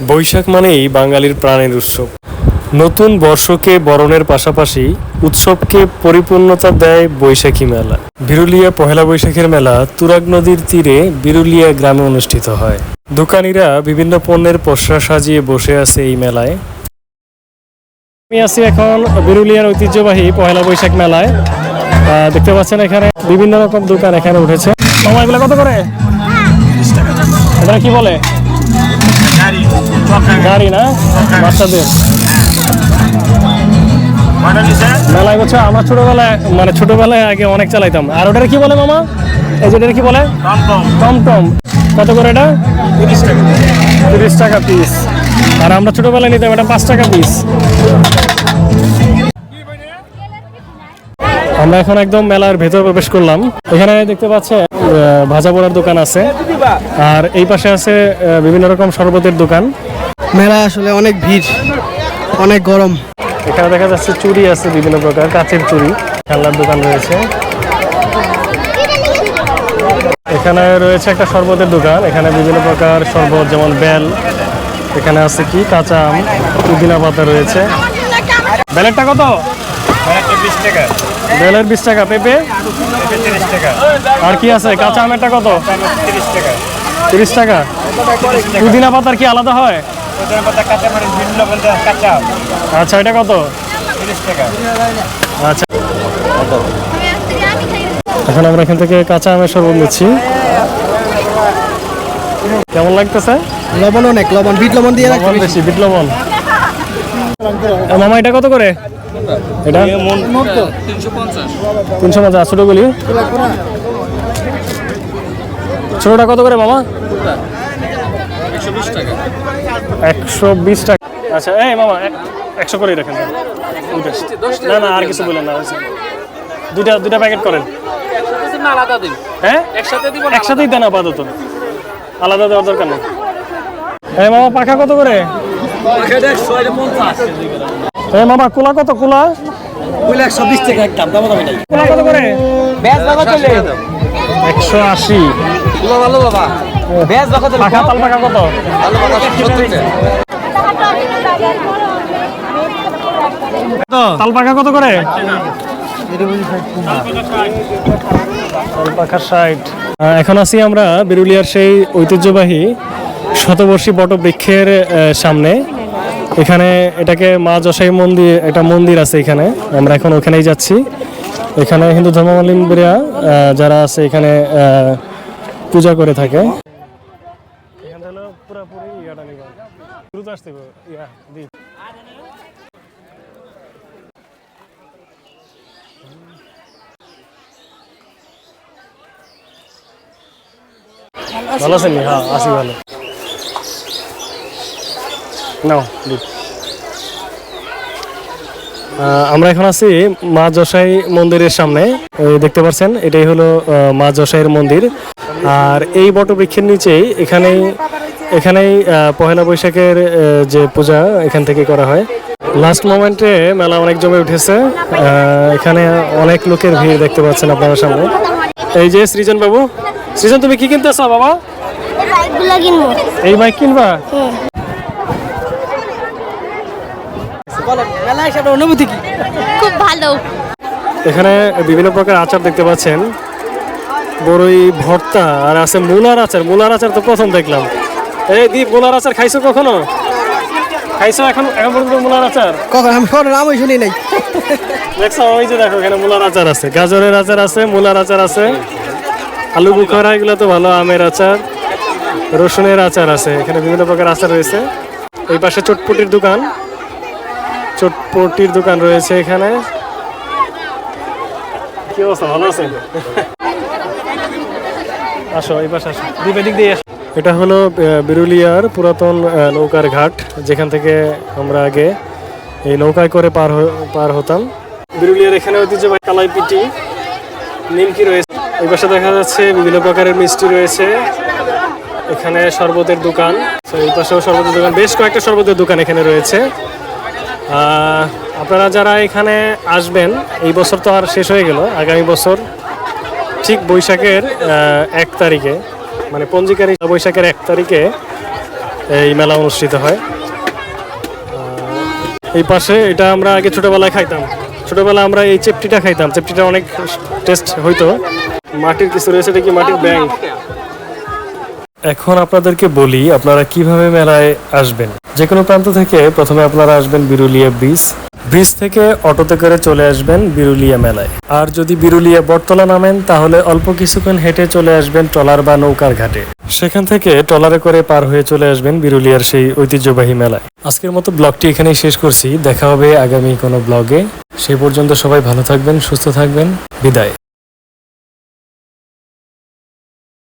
বৈশাখ মানেই বাঙালির প্রাণের উৎসব। নতুন বর্ষকে বরণের পাশাপাশি উৎসবকে পরিপূর্ণতা দেয় বৈশাখী মেলা। বিরুলিয়া পহেলা বৈশাখের মেলা তুরাগ নদীর তীরে বিরুলিয়া গ্রামে অনুষ্ঠিত হয়। দোকানিরা বিভিন্ন পণ্যের পসরা সাজিয়ে বসে আছে এই মেলায়। আমি আছি এখন বিরুলিয়ার ঐতিহ্যবাহী পহেলা বৈশাখ মেলায়। দেখতে পাচ্ছেন এখানে বিভিন্ন রকম দোকান এখানে উঠেছে। এগুলো কত করে? কি বলে? গাড়ি না? বাচ্চাদের। মেলায় বছর আমরা ছোটবেলায় মানে ছোটবেলায় আগে অনেক চালাইতাম। আর ওটার কি বলে মামা? এই যেটার কি বলে? টম টম। কত করে এটা? তিরিশ টাকা। পিস আর আমরা ছোটবেলায় নিতাম এটা পাঁচ টাকা পিস আমরা এখন একদম মেলার ভেতর প্রবেশ করলাম। এখানে দেখতে পাচ্ছেন আহ, ভাজা পোড়ার দোকান আছে। আর এই পাশে আছে বিভিন্ন রকম শরবতের দোকান। মেলা আসলে অনেক ভিড় অনেক গরম। এখানে দেখা যাচ্ছে চুড়ি আছে বিভিন্ন প্রকার কাচের চুড়ি খেলনার দোকান রয়েছে। এখানে রয়েছে একটা শরবতের দোকান এখানে বিভিন্ন প্রকার শরবত যেমন বেল। এখানে আছে কি? কাঁচা আম পুদিনা পাতা রয়েছে। বেলেরটা কত? বেলের বিশ টাকা পেঁপে? আর কি আছে? কাঁচা আমেরটা কত? তিরিশ টাকা। পুদিনা পাতার কি আলাদা হয়? আচ্ছা এটা কত? আচ্ছা। এখন আমরা এখান থেকে কাঁচা আমের শরবত নিচ্ছি। কেমন লাগতেছে? লবণ অনেক লবণ বিট লবণ দিয়ে বেশি। বিট লবণ। মামা এটা কত করে? এটা? তিনশো পঞ্চাশ। ছোটগুলি ছোটোটা কত করে মামা? একশো বিশ টাকা। আচ্ছা এই মামা এক- একশো করেই রাখেন। না না আর কিছু বলেন না হয়েছে। দুইটা দুইটা প্যাকেট করেন। হ্যাঁ? একসাথে দিব একসাথেই দেন আপাতত। আলাদা দেওয়ার দরকার নেই। হ্যাঁ মামা পাখা কত করে? হ্যাঁ মামা কোলা কত কোলা? একশো বিশ টাকা একটা দাম দামি নাই। কোলা কত করে? ব্যাস বাবা চলে। একশো আশি। ভালো বাবা। ব্যাস চলে। তাল কত? ভালো বাবা সত্তর টাকা। তাল কত করে? এখন আছি আমরা বিরুলিয়ার সেই ঐতিহ্যবাহী শতবর্ষী বটবৃক্ষের সামনে। এখানে এটাকে মা যশাই মন্দির, একটা মন্দির আছে এখানে। আমরা এখন ওখানেই যাচ্ছি। এখানে হিন্দু ধর্মাবলম্বীরা যারা আছে এখানে পূজা করে থাকে। ভালো আছেন? হ্যাঁ আছি ভালো। নাও আমরা এখন আছি মা যশাই মন্দিরের সামনে। দেখতে পাচ্ছেন এটাই হলো মা যশাইয়ের মন্দির। আর এই বটবৃক্ষের নিচেই এখানেই এখানেই পহেলা বৈশাখের যে পূজা এখান থেকে করা হয়। লাস্ট মোমেন্টে মেলা অনেক জমে উঠেছে। এখানে অনেক লোকের ভিড় দেখতে পাচ্ছেন আপনারা সামনে। এই যে সৃজন বাবু সৃজন তুমি কি কিনতেছ বাবা? এই বাইক কিনবা। বলেন মেলা হিসাবে অনুভূতি কি? খুব ভালো। এখানে বিভিন্ন প্রকার আচার দেখতে পাচ্ছেন। বড়ই ভর্তা আর আছে মূলার আচার। মূলার আচার তো প্রথম দেখলাম। এই দীপ মূলার আচার খাইছো কখনো? খাইছো এখন এখন পর্যন্ত মূলার আচার? কখন? আমি কোনো নামই শুনি নাই। দেখছ ওই যে দেখো এখানে মূলার আচার আছে। গাজরের আচার আছে মূলার আচার আছে। আলু বুখারা এগুলো তো ভালো আমের আচার। রসুনের আচার আছে। এখানে বিভিন্ন প্রকার আচার রয়েছে। এই পাশে চটপটির দোকান। চটপটির দোকান রয়েছে এখানে। কি অবস্থা? ভালো আছেন? আসো এই পাশে আসো। দিক দিক দিয়ে আসো। এটা হলো বিরুলিয়ার পুরাতন নৌকার ঘাট যেখান থেকে আমরা আগে এই নৌকায় করে পার পার হতাম। বিরুলিয়ার এখানে ঐতিহ্যবাহী কালাই পিটি নিমকি রয়েছে। এই পাশে দেখা যাচ্ছে বিভিন্ন প্রকারের মিষ্টি রয়েছে। এখানে শরবতের দোকান। তো এই পাশেও শরবতের দোকান। বেশ কয়েকটা শরবতের দোকান এখানে রয়েছে। আপনারা যারা এখানে আসবেন, এই বছর তো আর শেষ হয়ে গেল। আগামী বছর ঠিক বৈশাখের এক তারিখে মানে পঞ্জিকারি বৈশাখের এক তারিখে এই মেলা অনুষ্ঠিত হয়। এই পাশে এটা আমরা আগে ছোটোবেলায় খাইতাম। ছোটবেলায় আমরা এই চেপটিটা খাইতাম। চেপটিটা অনেক টেস্ট হইতো। মাটির কিছু রয়েছে এটা কি মাটির ব্যাংক এখন আপনাদেরকে বলি, আপনারা কীভাবে মেলায় আসবেন? যে কোনো প্রান্ত থেকে প্রথমে আপনারা আসবেন বিরুলিয়া ব্রিজ। ব্রিজ থেকে অটোতে করে চলে আসবেন বিরুলিয়া মেলায়। আর যদি বিরুলিয়া বটতলা নামেন, তাহলে অল্প কিছুক্ষণ হেঁটে চলে আসবেন ট্রলার বা নৌকার ঘাটে। সেখান থেকে ট্রলারে করে পার হয়ে চলে আসবেন বিরুলিয়ার সেই ঐতিহ্যবাহী মেলায়। আজকের মতো ব্লগটি এখানেই শেষ করছি। দেখা হবে আগামী কোনো ব্লগে। সে পর্যন্ত সবাই ভালো থাকবেন, সুস্থ থাকবেন। বিদায়।